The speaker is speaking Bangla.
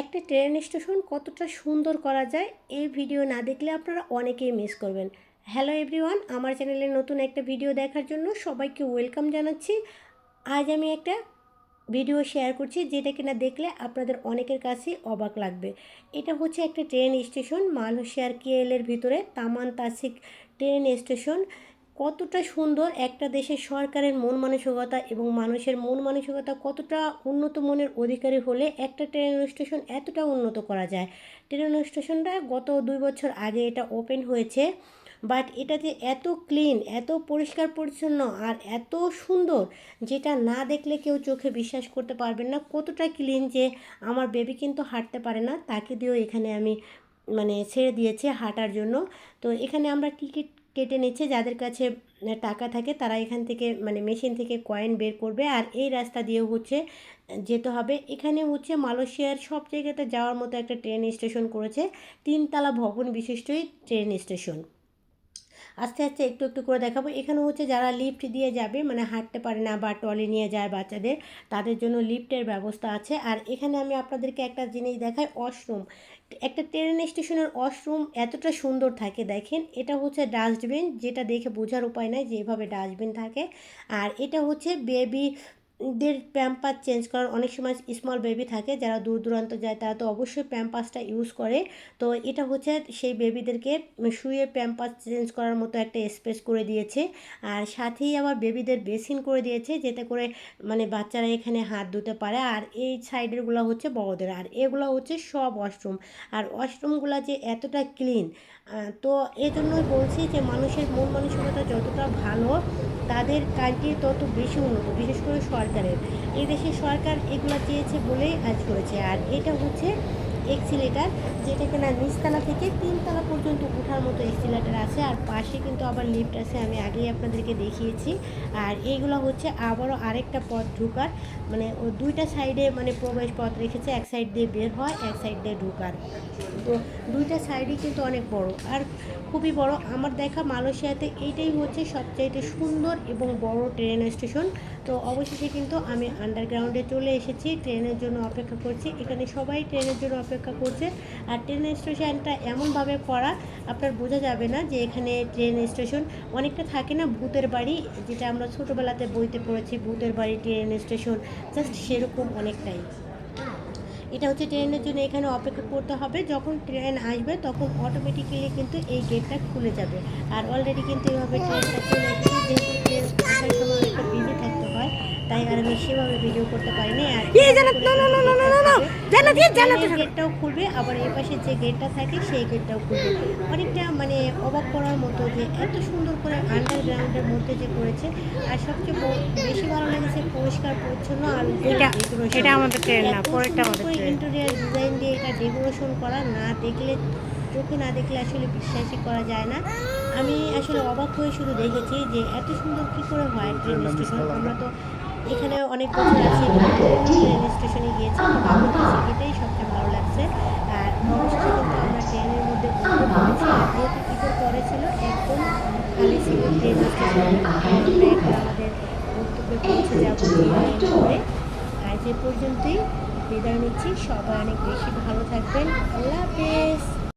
একটা ট্রেন স্টেশন কতটা সুন্দর করা যায়, এই ভিডিও না দেখলে আপনারা অনেকেই মিস করবেন। হ্যালো এভরিওয়ান আমার চ্যানেলে নতুন একটা ভিডিও দেখার জন্য সবাইকে ওয়েলকাম জানাচ্ছি। আজ আমি একটা ভিডিও শেয়ার করছি যেটা কিনা দেখলে আপনাদের অনেকের কাছেই অবাক লাগবে। এটা হচ্ছে একটা ট্রেন স্টেশন, মালয়েশিয়ার কেএলের ভিতরে তামান তাসিক ট্রেন স্টেশন। কতটা সুন্দর একটা দেশের সরকারের মন মানসিকতা এবং মানুষের মন মানসিকতা কতটা উন্নত মনের অধিকারী হলে একটা ট্রেন স্টেশন এতটা উন্নত করা যায়? ট্রেন স্টেশনটা গত দুই বছর আগে এটা ওপেন হয়েছে বাট এটা যে এত ক্লিন এত পরিষ্কার পরিচ্ছন্ন আর এত সুন্দর যেটা না দেখলে কেউ চোখে বিশ্বাস করতে পারবেন না, কতটা ক্লিন যে আমার বেবি কিন্তু হাঁটতে পারে না, তাকে দিয়েও এখানে আমি মানে ছেড়ে দিয়েছে হাঁটার জন্য। তো এখানে আমরা টিকিট কেটে নিচ্ছে, যাদের কাছে টাকা থাকে তারা এখান থেকে মানে মেশিন থেকে কয়েন বের করবে। আর এই রাস্তা দিয়েও হচ্ছে, যেতে হবে। এখানে হচ্ছে মালয়েশিয়ার সব জায়গাতে যাওয়ার মতো একটা ট্রেন স্টেশন করেছে। তিনতলা ভবন বিশিষ্টই ট্রেন স্টেশন আস্তে আস্তে একটু একটু করে দেখাবো। এখানে হচ্ছে যারা লিফট দিয়ে যাবে মানে হাঁটতে পারে না বা টলি নিয়ে যায় বাচ্চাদের, তাদের জন্য লিফটের ব্যবস্থা আছে। আর এখানে আমি আপনাদেরকে একটা জিনিস দেখাই ওয়াশরুম একটা ট্রেন স্টেশনের ওয়াশরুম এতটা সুন্দর থাকে, দেখেন। এটা হচ্ছে ডাস্টবিন যেটা দেখে বোঝার উপায় নাই যেভাবে ডাস্টবিন থাকে। আর এটা হচ্ছে বেবি দের প্যাম্পাস চেঞ্জ করার অনেক সময় স্মল বেবি থাকে, যারা দূর দূরান্ত যায় তারা তো অবশ্যই প্যাম্পাসটা ইউজ করে। তো এটা হচ্ছে সেই বেবিদেরকে শুয়ে প্যাম্পাস চেঞ্জ করার মতো একটা স্পেস করে দিয়েছে। আর সাথেই আবার বেবিদের বেসিন করে দিয়েছে, যাতে করে মানে বাচ্চারা এখানে হাত ধুতে পারে। আর এই সাইডেরগুলো হচ্ছে বড়দের। আর এগুলো হচ্ছে সব ওয়াশরুম আর ওয়াশরুমগুলো যে এতটা ক্লিন তো এই জন্যই বলছি যে মানুষের মন মানসিকতা যতটা ভালো তাদের কাজটি তত বেশি উন্নত, বিশেষ করে সরকারের। এই দেশের সরকার এগুলো চেয়েছে বলেই কাজ করেছে। আর এটা হচ্ছে এক্সিলেটার, যেটা কিনা নিচতলা থেকে তিনতলা পর্যন্ত ওঠার মতো এক্সিলেটার আছে, আর পাশে কিন্তু আবার লিফট আছে, আমি আগেই আপনাদেরকে দেখিয়েছি। আর এইগুলো হচ্ছে আবারও আরেকটা পথ ঢুকার মানে ও দুইটা সাইডে মানে প্রবেশ পথ রেখেছে, এক সাইড দিয়ে বের হয়, এক সাইড দিয়ে ঢুকার। তো দুইটা সাইডই কিন্তু অনেক বড়, আর খুবই বড়। আমার দেখা মালয়েশিয়াতে এইটাই হচ্ছে সবচাইতে সুন্দর এবং বড় ট্রেন স্টেশন। তো অবশেষে কিন্তু আমি আন্ডারগ্রাউন্ডে চলে এসেছি, ট্রেনের জন্য অপেক্ষা করছি। এখানে সবাই ট্রেনের জন্য অপেক্ষা করছে। আর ট্রেন স্টেশনটা এমনভাবে করা, আপনার বোঝা যাবে না যে এখানে ট্রেন স্টেশন অনেকটা থাকে না ভূতের বাড়ি, যেটা আমরা ছোটোবেলাতে বইতে পড়েছি, ভূতের বাড়ি, ট্রেন স্টেশন, জাস্ট সেরকম অনেকটাই। এটা হচ্ছে ট্রেনের জন্য এখানে অপেক্ষা করতে হবে। যখন ট্রেন আসবে, তখন অটোমেটিক্যালি কিন্তু এই গেটটা খুলে যাবে। আর অলরেডি কিন্তু এভাবে ট্রেনটা চলে এসেছে যেহেতু ট্রেন আসার সময় অনেকটা বিজি থাকতে তাই আর আমি সেভাবে ভিডিও করতে পারিনি আর গেটটাও খুলবে আবার এই পাশে যে গেটটা থাকে সেই গেটটাও খুলবে। অনেকটা মানে অবাক করার মতো যে এত সুন্দর করে আন্ডারগ্রাউন্ডের মধ্যে যে করেছে আর সবচেয়ে বেশি ভালো লেগেছে পরিষ্কার পরিচ্ছন্ন আর এটা এটা আমাদের ট্রেন না পরেরটা আমাদের ট্রেন ইন্টেরিয়ার ডিজাইন দিয়ে এটা ডেকোরেশন করা না দেখলে চোখে না দেখলে আসলে বিশ্বাসই করা যায় না। আমি আসলে অবাক হয়ে শুধু দেখেছি যে এত সুন্দর কি করে হয় ট্রেন স্টেশন আমরা তো এখানে অনেক বছর আছি। ট্রেন স্টেশনে গিয়েছি আমার কাছে এটাই সবচেয়ে ভালো লাগছে। আর অবশ্যই কিন্তু আমরা ট্রেনের মধ্যে পেরেছি আর যেহেতু ঈদের পরে ছিল, একদম খালি ছিল ট্রেন স্টেশন। আমাদের গন্তব্যে পৌঁছে যাব আজ এ পর্যন্তই বিদায় নিচ্ছি, সবাই অনেক বেশি ভালো থাকবেন। আল্লাহ হাফেজ।